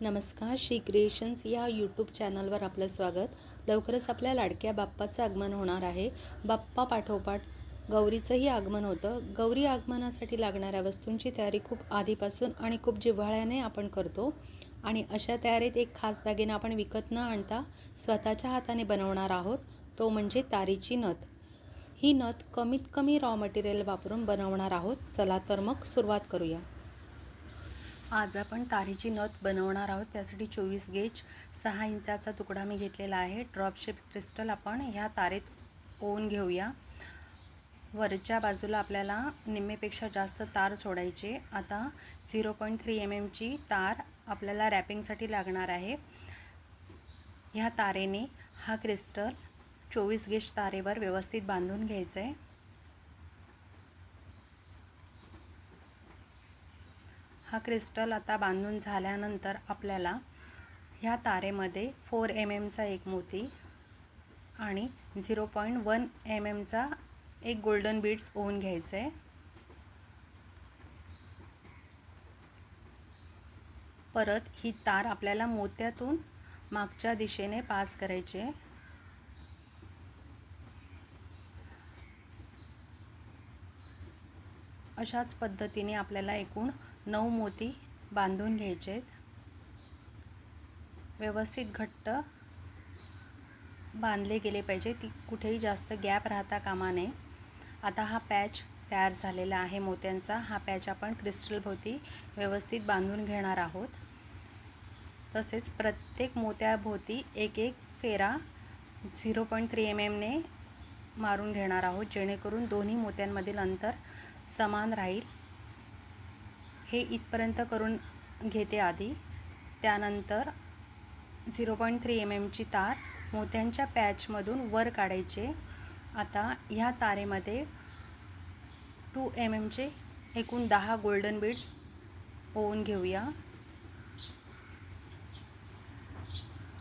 नमस्कार श्री क्रिएशन्स या यूट्यूब चॅनलवर आपलं स्वागत. लवकरच आपल्या लाडक्या बाप्पाचं आगमन होणार आहे. बाप्पा पाठोपाठ गौरीचंही आगमन होतं. गौरी आगमनासाठी लागणाऱ्या वस्तूंची तयारी खूप आधीपासून आणि खूप जिव्हाळ्याने आपण करतो. आणि अशा तयारीत एक खास दागिना आपण विकत न आणता स्वतःच्या हाताने बनवणार आहोत. तो म्हणजे तारीची नथ. ही नथ कमीत कमी रॉ मटेरियल वापरून बनवणार आहोत. चला तर मग सुरुवात करूया. आज आपण तारेची नथ बनवणार आहोत. त्यासाठी चोवीस गेज सहा इंचाचा तुकडा मी घेतलेला आहे. ड्रॉपशेप क्रिस्टल आपण ह्या तारेत ओवून घेऊया. वरच्या बाजूला आपल्याला निम्मेपेक्षा जास्त तार सोडायचे. आता झिरो पॉईंट थ्री एम एमची तार आपल्याला रॅपिंगसाठी लागणार आहे. ह्या तारेने हा क्रिस्टल चोवीस गेज तारेवर व्यवस्थित बांधून घ्यायचं आहे हा क्रिस्टल आता बांधून झाल्यानंतर आपल्याला ह्या तारेमध्ये फोर एम एमचा एक मोती आणि झिरो पॉईंट वन एम एमचा एक गोल्डन बीड्स ओवून घ्यायचं. आहे परत ही तार आपल्याला मोत्यातून मागच्या दिशेने पास करायची आहे. अशाच पद्धतीने आपल्याला एकूण नऊ मोती बांधून घ्यायचे आहेत. व्यवस्थित घट्ट बांधले गेले पाहिजे. ती कुठेही जास्त गॅप राहता कामा नये. आता हा पॅच तयार झालेला आहे मोत्यांचा. हा पॅच आपण क्रिस्टलभोवती व्यवस्थित बांधून घेणार आहोत. तसेच प्रत्येक मोत्याभोवती एक एक फेरा झिरो पॉईंट थ्री एम एमने मारून घेणार आहोत. जेणेकरून दोन्ही मोत्यांमधील अंतर समान राहील. हे इथपर्यंत करून घेते आधी. त्यानंतर झिरो पॉईंट थ्री एम एमची तार मोत्यांच्या पॅचमधून वर काढायचे. आता ह्या तारेमध्ये टू एम एमचे एकूण दहा गोल्डन बीड्स ओवून घेऊया.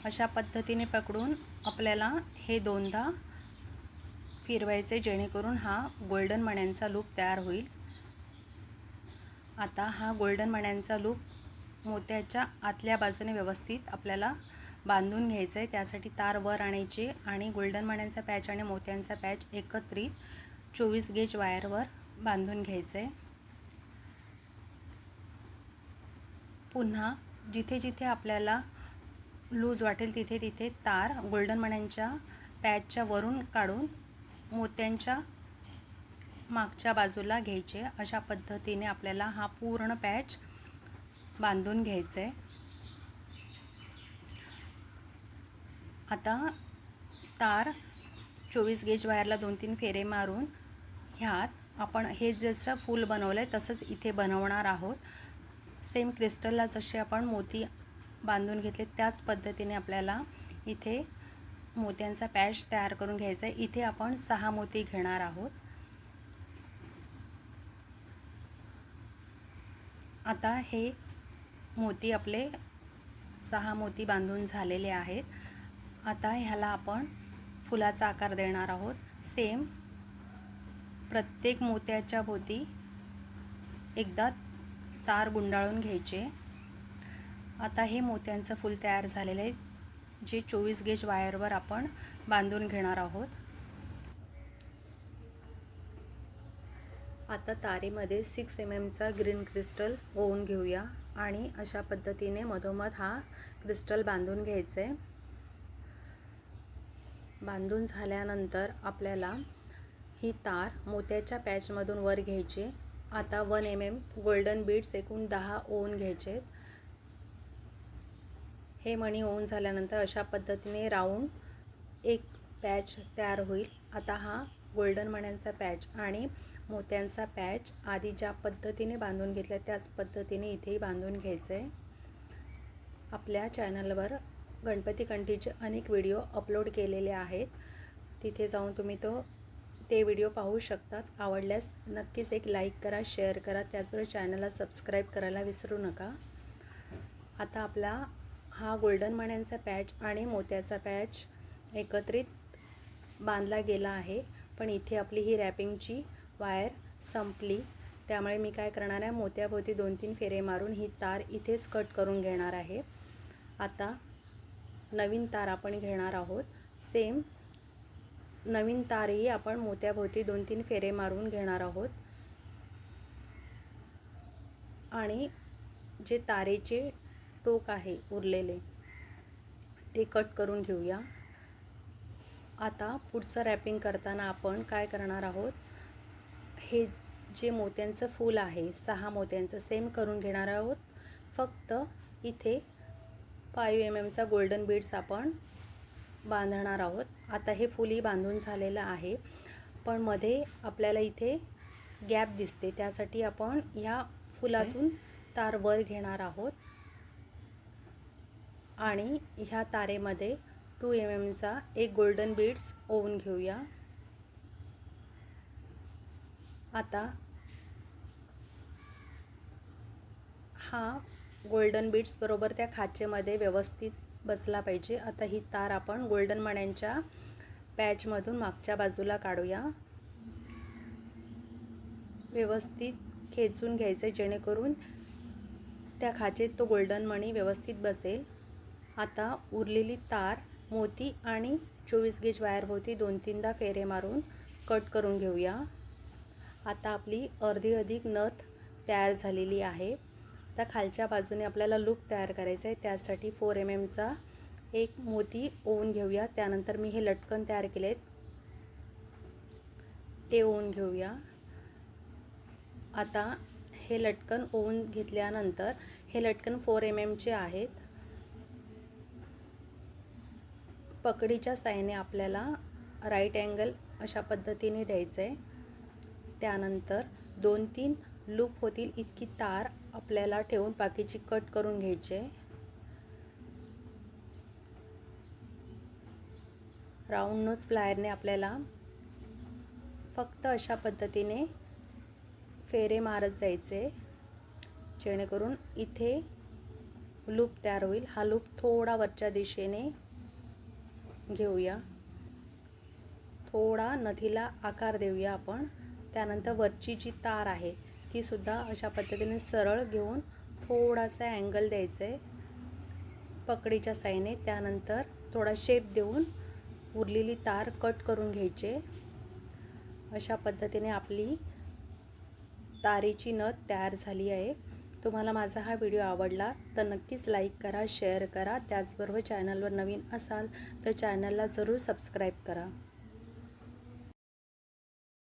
अशा पद्धतीने पकडून आपल्याला हे दोनदा फिरवायचे जेणेकरून हा गोल्डन मण्यांचा लूप तयार होईल. आता हा गोल्डन मण्यांचा लूप मोत्याच्या आतल्या बाजूने व्यवस्थित आपल्याला बांधून घ्यायचं आहे त्यासाठी तार वर आणायची आणि गोल्डन मण्यांचा पॅच आणि मोत्यांचा पॅच एकत्रित चोवीस गेज वायरवर बांधून घ्यायचं आहे पुन्हा जिथे जिथे आपल्याला लूज वाटेल तिथे तिथे तार गोल्डन मण्यांच्या पॅचच्या वरून काढून मोत्यांच्या मागच्या बाजूला घ्यायचे. अशा पद्धतीने आपल्याला हा पूर्ण पॅच बांधून घ्यायचा. आहे आता तार चोवीस गेज वायरला दोन तीन फेरे मारून ह्यात आपण हे जसं फूल बनवलं आहे तसंच इथे बनवणार आहोत. सेम क्रिस्टलला जसे आपण मोती बांधून घेतले त्याच पद्धतीने आपल्याला इथे मोत्यांचा पॅच तयार करून घ्यायचा आहे. इथे आपण सहा मोती घेणार आहोत. आता हे मोती आपले सहा मोती बांधून झालेले आहेत. आता ह्याला आपण फुलाचा आकार देणार आहोत. सेम प्रत्येक मोत्याच्या भोवती एकदा तार गुंडाळून घ्यायचे. आता हे मोत्यांचं फूल तयार झालेलं आहे. जे चोवीस गेज वायरवर आपण बांधून घेणार आहोत. आता तारेमध्ये सिक्स एम एमचा ग्रीन क्रिस्टल ओवून घेऊया आणि अशा पद्धतीने मधोमध हा क्रिस्टल बांधून घ्यायचं. आहे बांधून झाल्यानंतर आपल्याला ही तार मोत्याच्या पॅचमधून वर घ्यायची. आता one M M golden beads एकूण दहा ओवून घ्यायचे आहेत हे मणी होऊन झाल्यानंतर अशा पद्धतीने राऊंड एक पॅच तयार होईल. आता हा गोल्डन मण्यांचा पॅच आणि मोत्यांचा पॅच आधी ज्या पद्धतीने बांधून घेतल्या त्याच पद्धतीने इथेही बांधून घ्यायचं. आहे आपल्या चॅनलवर गणपती कंठीचे अनेक व्हिडिओ अपलोड केलेले आहेत. तिथे जाऊन तुम्ही तो ते व्हिडिओ पाहू शकतात. आवडल्यास नक्कीच एक लाईक करा शेअर करा. त्याचबरोबर चॅनलला सबस्क्राईब करायला विसरू नका. आता आपला हा गोल्डन मण्यांचा पॅच आणि मोत्याचा पॅच एकत्रित बांधला गेला आहे. पण इथे आपली ही रॅपिंगची वायर संपली. त्यामुळे मी काय करणार आहे मोत्याभोवती दोन तीन फेरे मारून ही तार इथेच कट करून घेणार आहे. आता नवीन तार आपण घेणार आहोत. सेम नवीन तारही आपण मोत्याभोवती दोन तीन फेरे मारून घेणार आहोत. आणि जे तारेचे टोक आहे उरलेले. ते कट करून घेऊया. आता पुढचं रॅपिंग करताना आपण काय करणार आहोत? हे जे मोत्यांचं फूल आहे सहा मोत्यांचं सेम करून घेणार आहोत. फक्त इथे फाईव्ह एम एमचा गोल्डन बीड्स आपण बांधणार आहोत. आता हे फुली बांधून झालेलं आहे. पण मध्ये आपल्याला इथे गॅप दिसते. त्यासाठी आपण ह्या फुलातून तार वर घेणार आहोत. आणि ह्या तारेमध्ये टू एम एमचा एक गोल्डन बीड्स ओवून घेऊया. आता हा गोल्डन बीड्स बरोबर त्या खाचेमध्ये व्यवस्थित बसला पाहिजे. आता ही तार आपण गोल्डन मण्यांच्या पॅचमधून मागच्या बाजूला काढूया. व्यवस्थित खेचून घ्यायचं जेणेकरून त्या खाचेत तो गोल्डन मणी व्यवस्थित बसेल. आता उरलेली तार मोती आणि चोवीस गेज वायरभोवती दोन तीनदा फेरे मारून कट करून घेऊया. आता आपली अर्धी अधिक नथ तयार झालेली आहे. आता खालच्या बाजूने आपल्याला लूप तयार करायचं आहे त्यासाठी फोर एम एमचा एक मोती ओवून घेऊया. त्यानंतर मी हे लटकन तयार केलेत. ते ओवून घेऊया. आता हे लटकन ओवून घेतल्यानंतर हे लटकन फोर एम एमचे आहेत. पकडीच्या साईने आपल्याला राईट अँगल अशा पद्धतीने द्यायचं. आहे त्यानंतर दोन तीन लूप होतील इतकी तार आपल्याला ठेवून बाकीची कट करून घ्यायचे. राऊंडनच प्लायरने आपल्याला फक्त अशा पद्धतीने फेरे मारत जायचे. जेणेकरून इथे लूप तयार होईल. हा लूप थोडा वरच्या दिशेने घेऊया. थोडा नथीला आकार देऊया आपण. त्यानंतर वरची जी तार आहे तीसुद्धा अशा पद्धतीने सरळ घेऊन थोडासा अँगल द्यायचं आहे पकडीच्या साईने त्यानंतर थोडा शेप देऊन उरलेली तार कट करून घ्यायचे. अशा पद्धतीने आपली तारेची नथ तयार झाली आहे. तुम्हाला माझा हा व्हिडिओ आवडला तर नक्कीच लाईक करा शेअर करा. त्याचबरोबर चॅनलवर नवीन असाल तर चॅनलला जरूर सबस्क्राईब करा.